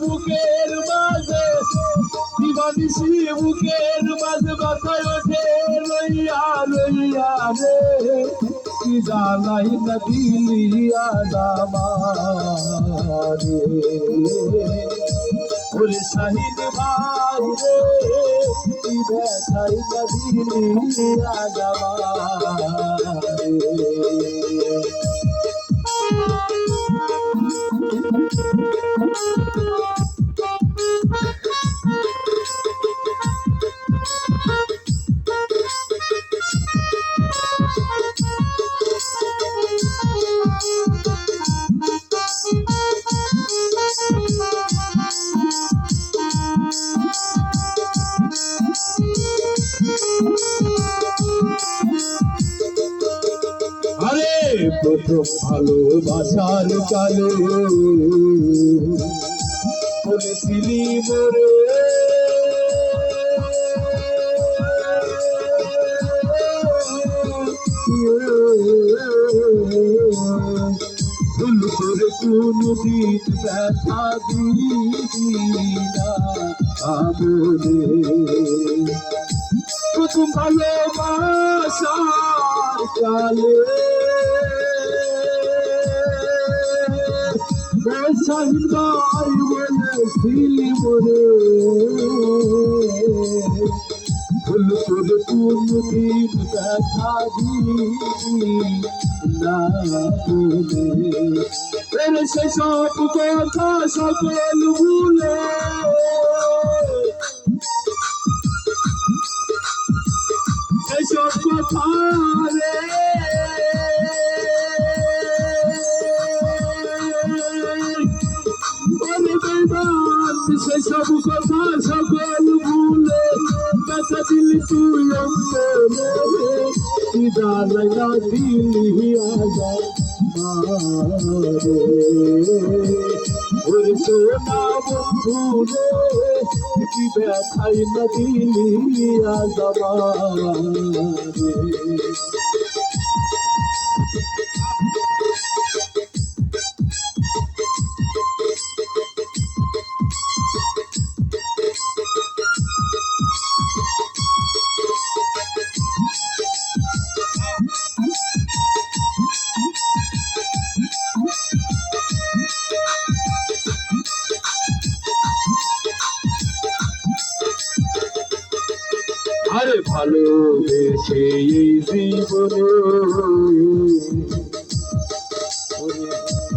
বুকের মাঝে দিবানিসি বুকের মাঝে, মাথায় ওঠে লইয়া লইয়া রে। কি জানাই না দিলিয়া দামারে। ওরে শাহিদ ভাই দেখাই না দিলিয়া দামারে। প্রথম ভালোবাসার কালে। বলেছিলি মোরে। ভুল করে কোনদিন ব্যথা দিবি না প্রথম ভালোবাসার কালে শাহিদ ভাই বলেছিলি মরে ভুল করে কোনদিন দেখা দিবি না বলে সেসব কথা সকল ভুলে এসব কথা সেসব কথা, সকল ভুলে কথা দিলি তুই অন্তরে। দিদারা দিলি আজা মারে ওরে সোনা বন্ধু রে, কি ব্যথাই না দিলি আজা আরে ভালোবেসে এই জীবনে।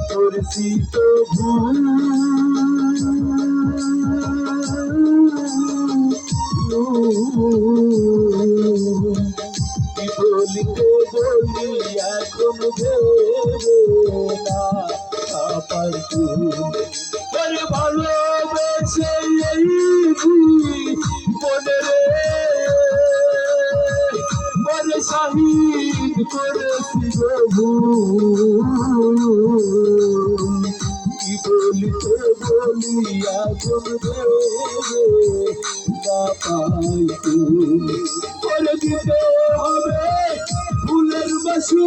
করেছি তো ভুল বলিতে বলি এখন শাহিদ করেছি গভু কি বলিতে বলি এখন রে না দিতে হবে ফুলের বাসু।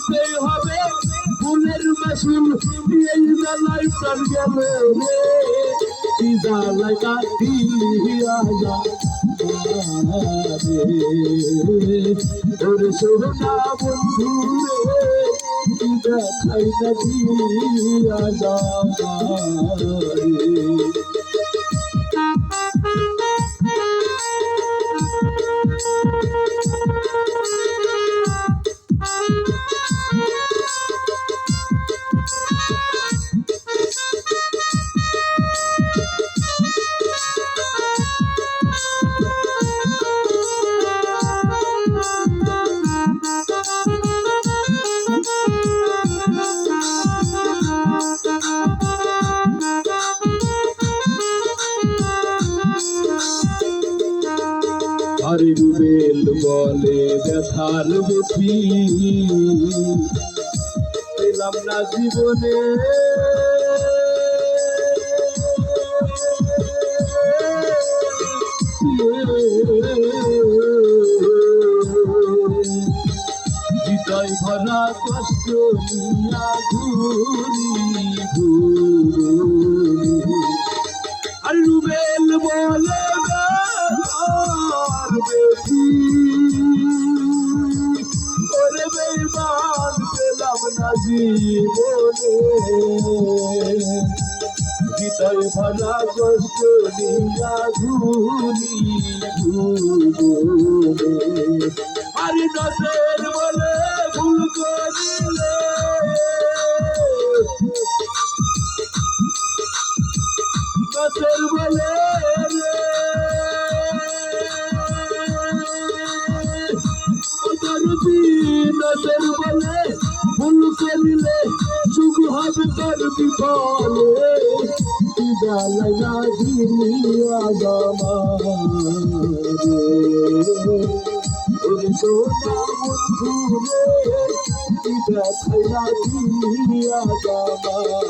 দিতে হবে। ফুলের মাসুল এই বেলায় প্রাণ গেল রে। কি জ্বালায় কাটি আজা ওরে সোনা বন্ধু রে দেখাই না দিয়া যা তারি রুবেল বলে ব্যথার গতি। পেলাম না জীবনে। হৃদয় ভরা কষ্ট ঘুরি ঘুরি। আর রুবেল বলে বেশি ওরে বেইমান পেলাম না জীবনে হৃদয় ভরা কষ্ট নিয়া ঘুরে আর নজর বলে ভুল করিলে নজর বলে নজর বলে ভুল করিলে সুখ হবে তোর বিফলে বিদালয়া দিলিয়া গামারে ওরে সোনা বন্ধু রে বিদালয়া দিলিয়া গামারে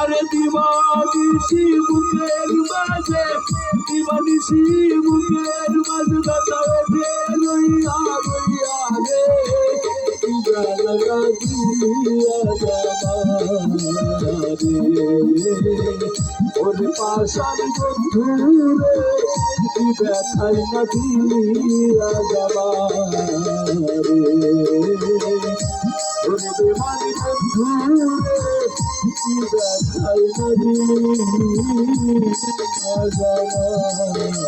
আরে দিবানিসি বুকের মাঝে দিবানিসি বুকের মাঝে কথা ওঠে রইয়া ওর পাশান বন্ধু রে দেখাই না দিয়া যাবা রে ওরে বেমানি বন্ধু রে দেখাই না দিয়া যাবা রে